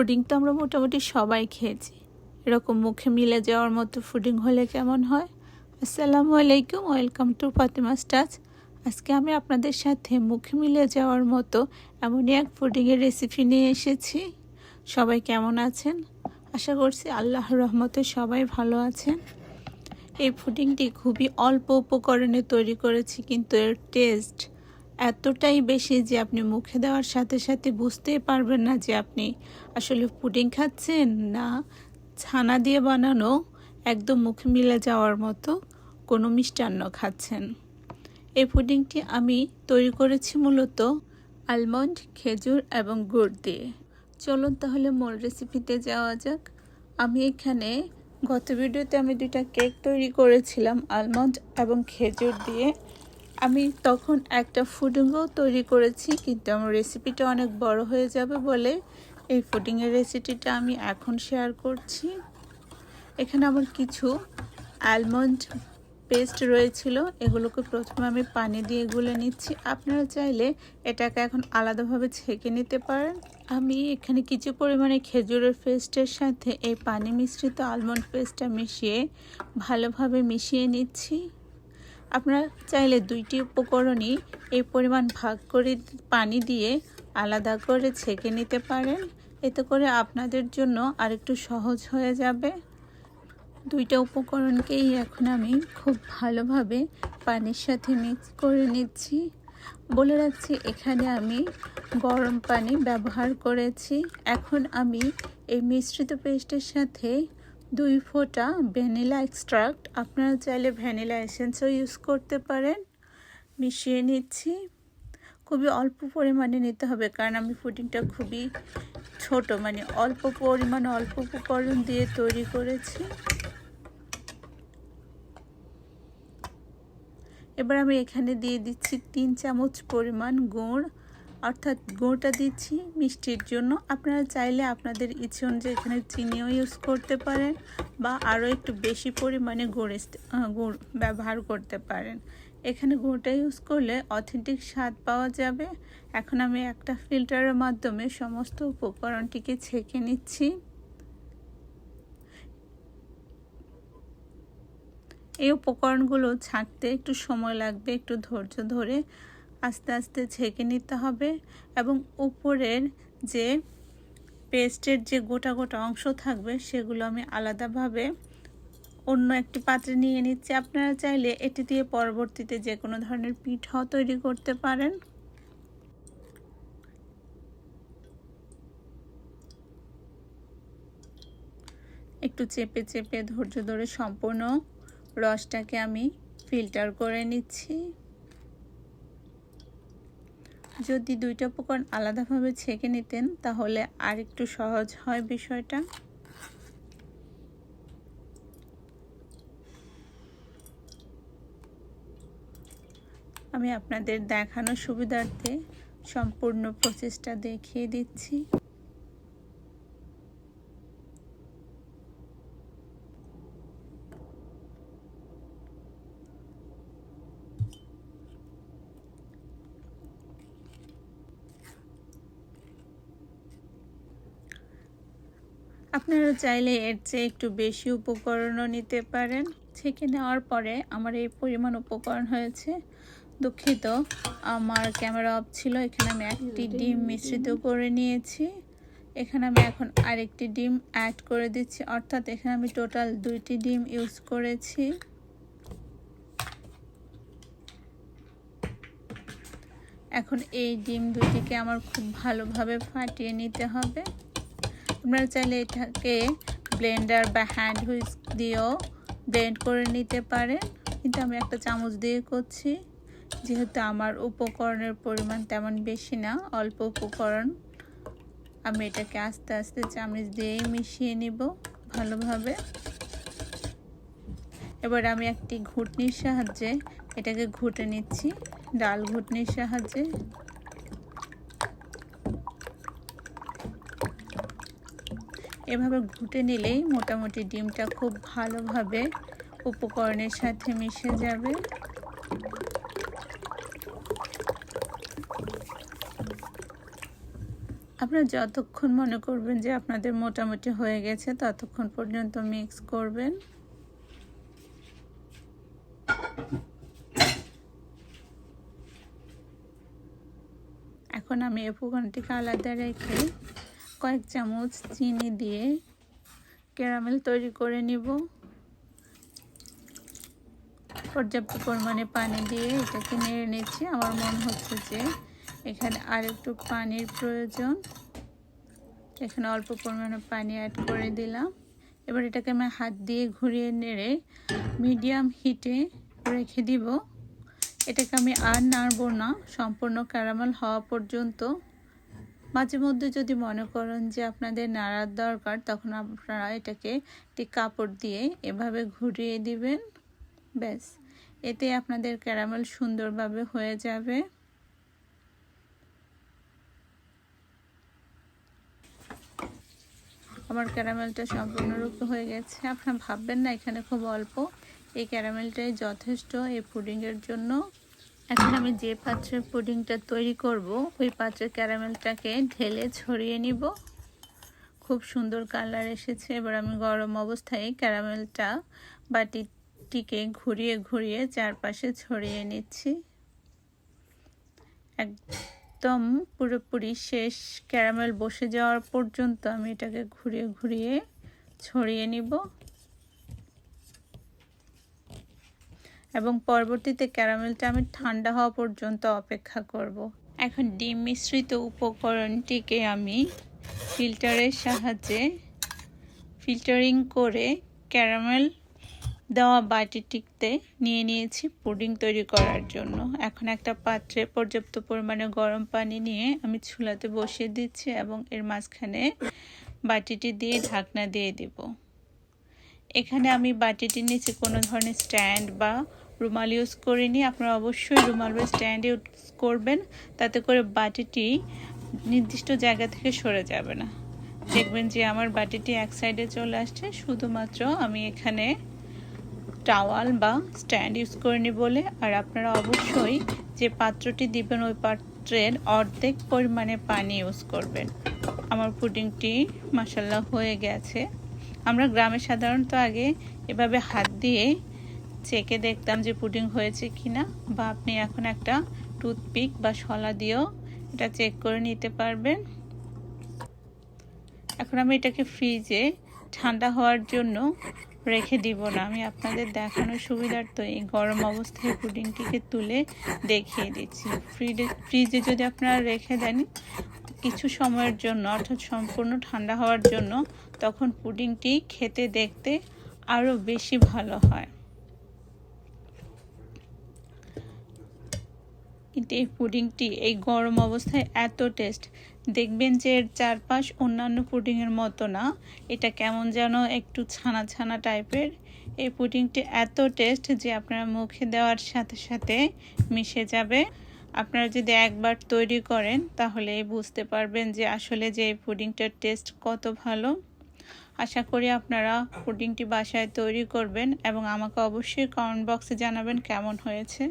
Fooding তো আমরা মোটামুটি সবাই খেয়েছি। এরকম মুখে মিলে যাওয়ার মতো ফুডিং হলে কেমন হয়? আসসালামু আলাইকুম, ওয়েলকাম টু ফাতিমাস টাচ আজকে আমি আপনাদের সাথে মুখে মিলে যাওয়ার মতো এমনই এক ফুডিংয়ের রেসিপি নিয়ে এসেছি। সবাই কেমন আছেন? আশা করছি আল্লাহর রহমতে সবাই ভালো আছেন। এই ফুডিংটি খুবই অল্প উপকরণে তৈরি করেছি, কিন্তু এর টেস্ট এতটাই বেশি যে আপনি মুখে দেওয়ার সাথে সাথে বুঝতেই পারবেন না যে আপনি আসলে পুডিং খাচ্ছেন না। ছানা দিয়ে বানানো একদম মুখে মিলে যাওয়ার মতো কোনো মিষ্টান্ন খাচ্ছেন। এই পুডিংটি আমি তৈরি করেছি মূলত আলমন্ড খেজুর এবং গুড় দিয়ে। চলুন তাহলে মূল রেসিপিতে যাওয়া যাক। আমি এখানে গত ভিডিওতে আমি দুইটা কেক তৈরি করেছিলাম আলমন্ড এবং খেজুর দিয়ে। আমি তখন একটা ফুডিংও তৈরি করেছি, কিন্তু আমার রেসিপিটা অনেক বড় হয়ে যাবে বলে এই ফুডিংয়ের রেসিপিটা আমি এখন শেয়ার করছি। এখানে আমার কিছু আলমন্ড পেস্ট রয়েছিল, এগুলোকে প্রথমে আমি পানি দিয়ে গুলে নিচ্ছি। আপনারা চাইলে এটাকে এখন আলাদাভাবে ছেঁকে নিতে পারেন। আমি এখানে কিছু পরিমাণে খেজুরের পেস্টের সাথে এই পানি মিশ্রিত আলমন্ড পেস্টটা মিশিয়ে ভালোভাবে মিশিয়ে নিচ্ছি। আপনারা চাইলে দুইটি উপকরণই এই পরিমাণ ভাগ করে পানি দিয়ে আলাদা করে ছেঁকে নিতে পারেন। এতে করে আপনাদের জন্য আরেকটু সহজ হয়ে যাবে। দুইটা উপকরণকেই এখন আমি খুব ভালোভাবে পানির সাথে মিক্স করে নিচ্ছি। বলে রাখছি, এখানে আমি গরম পানি ব্যবহার করেছি। এখন আমি এই মিশ্রিত পেস্টের সাথে দুই ফোঁটা ভ্যানিলা এক্সট্রাক্ট। আপনারা চাইলে ভ্যানিলা এসেন্সও ইউজ করতে পারেন। মিশিয়ে নিচ্ছি। খুবই অল্প পরিমাণে নিতে হবে কারণ আমি পুডিংটা খুবই ছোট মানে অল্প পরিমাণ, অল্প উপকরণ দিয়ে তৈরি করেছি। এবার আমি এখানে দিয়ে দিচ্ছি তিন চামচ পরিমাণ গুড়। অর্থাৎ গুড়টা দিচ্ছি মিষ্টির জন্য। আপনারা চাইলে আপনাদের ইচ্ছে অনুযায়ী এখানে চিনিও ইউজ করতে পারেন বা আরও একটু বেশি পরিমাণে গুড় গুড় ব্যবহার করতে পারেন। এখানে গুড়টা ইউজ করলে অথেন্টিক স্বাদ পাওয়া যাবে। এখন আমি একটা ফিল্টারের মাধ্যমে সমস্ত উপকরণটিকে ছেঁকে নিচ্ছি। এই উপকরণগুলো ছাঁকতে একটু সময় লাগবে, একটু ধৈর্য ধরে। আস্তে আস্তে ছেঁকে নিতে হবে এবং উপরের যে পেস্টের যে গোটা গোটা অংশ থাকবে সেগুলো আমি আলাদাভাবে অন্য একটি পাত্রে নিয়ে নিচ্ছি। আপনারা চাইলে এটি দিয়ে পরবর্তীতে যে কোনো ধরনের পিঠাও তৈরি করতে পারেন। একটু চেপে চেপে ধৈর্য ধরে সম্পূর্ণ রসটাকে আমি ফিল্টার করে নিচ্ছি। যদি দুইটা উপকরণ আলাদাভাবে ছেঁকে নিতেন, তাহলে আর একটু সহজ হয় বিষয়টা। আমি আপনাদের দেখানোর সুবিধার্থে সম্পূর্ণ প্রচেষ্টা দেখিয়ে দিচ্ছি। আপনারা চাইলে এর চেয়ে একটু বেশি উপকরণও নিতে পারেন। ছেঁকে নেওয়ার পরে আমার এই পরিমাণ উপকরণ হয়েছে। দুঃখিত, আমার ক্যামেরা অফ ছিল, এখানে আমি একটি ডিম মিশ্রিত করে নিয়েছি। এখানে আমি এখন আরেকটি ডিম অ্যাড করে দিচ্ছি, অর্থাৎ এখানে আমি টোটাল দুইটি ডিম ইউজ করেছি। এখন এই ডিম দুটিকে আমার খুব ভালোভাবে ফাটিয়ে নিতে হবে। আপনারা চাইলে এটাকে ব্লেন্ডার বা হ্যান্ড হুইস দিয়েও ব্লেন্ড করে নিতে পারেন কিন্তু আমি একটা চামচ দিয়ে করছি। যেহেতু আমার উপকরণের পরিমাণ তেমন বেশি না, অল্প উপকরণ, আমি এটাকে আস্তে আস্তে চামচ দিয়েই মিশিয়ে নিব ভালোভাবে। এবার আমি একটি ঘুটনির সাহায্যে এটাকে ঘুটে নিচ্ছি, ডাল ঘুটনির সাহায্যে। এভাবে ঘুটে নিলেই মোটামুটি ডিমটা খুব ভালোভাবে উপকরণের সাথে মিশে যাবে। আপনারা যতক্ষণ মনে করবেন যে আপনাদের মোটামুটি হয়ে গেছে, ততক্ষণ পর্যন্ত মিক্স করবেন। এখন আমি এ ফুকনটিকে আলাদা রেখে কয়েক চামচ চিনি দিয়ে ক্যারামেল তৈরি করে নিব। পর্যাপ্ত পরিমাণে পানি দিয়ে এটাকে নেড়ে নিচ্ছি। আমার মনে হচ্ছে যে এখানে আর একটু পানির প্রয়োজন। এখানে অল্প পরিমাণে পানি অ্যাড করে দিলাম। এবার এটাকে আমি হাত দিয়ে ঘুরিয়ে নেড়ে মিডিয়াম হিটে রেখে দিব। এটাকে আমি আর নাড়ব না। সম্পূর্ণ ক্যারামেল হওয়া পর্যন্ত। মাঝে মধ্যে যদি মনে করেন যে আপনাদের নাড়ার দরকার, তখন আপনারা এটাকে একটি কাপড় দিয়ে এভাবে ঘুরিয়ে দিবেন। ব্যাস, এতে আপনাদের ক্যারামেল সুন্দরভাবে হয়ে যাবে। আমার ক্যারামেলটা সম্পূর্ণরূপে হয়ে গেছে। আপনারা ভাববেন না, এখানে খুব অল্প। এই ক্যারামেলটাই যথেষ্ট এই পুডিংয়ের জন্য। এখন আমি যে পাত্রে পুডিংটা তৈরি করব, ওই পাত্রের ক্যারামেলটাকে ঢেলে ছড়িয়ে নিব। খুব সুন্দর কালার এসেছে। এবার আমি গরম অবস্থায় ক্যারামেলটা বাটিটিকে ঘুরিয়ে ঘুরিয়ে চারপাশে ছড়িয়ে নিচ্ছি। একদম পুরোপুরি শেষ ক্যারামেল বসে যাওয়ার পর্যন্ত আমি এটাকে ঘুরিয়ে ঘুরিয়ে ছড়িয়ে নিব। এবং পরবর্তীতে ক্যারামেলটা আমি ঠান্ডা হওয়া পর্যন্ত অপেক্ষা করব। এখন ডিম মিশ্রিত উপকরণটিকে আমি ফিল্টারের সাহায্যে ফিল্টারিং করে ক্যারামেল দেওয়া বাটিটিতে নিয়ে নিয়েছি পুডিং তৈরি করার জন্য এখন একটা পাত্রে পর্যাপ্ত পরিমাণে গরম পানি নিয়ে আমি চুলাতে বসিয়ে দিচ্ছি এবং এর মাঝখানে বাটিটি দিয়ে ঢাকনা দিয়ে দেব এখানে আমি বাটিটির নিচে কোনো ধরনের স্ট্যান্ড বা রুমাল ইউজ করিনি আপনারা অবশ্যই রুমাল বা স্ট্যান্ড ইউজ করবেন। তাতে করে বাটিটি নির্দিষ্ট জায়গা থেকে সরে যাবে না। দেখবেন যে আমার বাটিটি এক সাইডে চলে আসছে। শুধুমাত্র আমি এখানে টাওয়াল বা স্ট্যান্ড ইউজ করিনি বলে। আর আপনারা অবশ্যই যে পাত্রটি দিবেন ওই পাত্রের অর্ধেক পরিমাণে পানি ইউজ করবেন। আমার পুডিংটি মাসাল্লাহ হয়ে গেছে। আমরা গ্রামে সাধারণত আগে এভাবে হাত দিয়ে চেকে দেখতাম যে পুডিং হয়েছে কিনা বা আপনি এখন একটা টুথপিক বা শলা দিয়েও এটা চেক করে নিতে পারবেন। এখন আমি এটাকে ফ্রিজে ঠান্ডা হওয়ার জন্য রেখে দিব না। আমি আপনাদের দেখানোর সুবিধার্থে এই গরম অবস্থায় পুডিংটিকে তুলে দেখিয়ে দিচ্ছি। ফ্রিজে ফ্রিজে যদি আপনারা রেখে দেন কিছু সময়ের জন্য, অর্থাৎ সম্পূর্ণ ঠান্ডা হওয়ার জন্য, তখন পুডিংটি খেতে দেখতে আরও বেশি ভালো হয়। কিন্তু এই পুডিংটি এই গরম অবস্থায় এত টেস্ট দেখবেন যে এর চারপাশ অন্যান্য পুডিংয়ের মতো না। এটা কেমন যেন একটু ছানা ছানা টাইপের এই পুডিংটি এত টেস্ট যে আপনারা মুখে দেওয়ার সাথে সাথে মিশে যাবে। আপনারা যদি একবার তৈরি করেন, তাহলে বুঝতে পারবেন যে আসলে যে এই পুডিংটার টেস্ট কত ভালো। আশা করি আপনারা পুডিংটি বাসায় তৈরি করবেন এবং আমাকে অবশ্যই কমেন্ট বক্সে জানাবেন কেমন হয়েছে।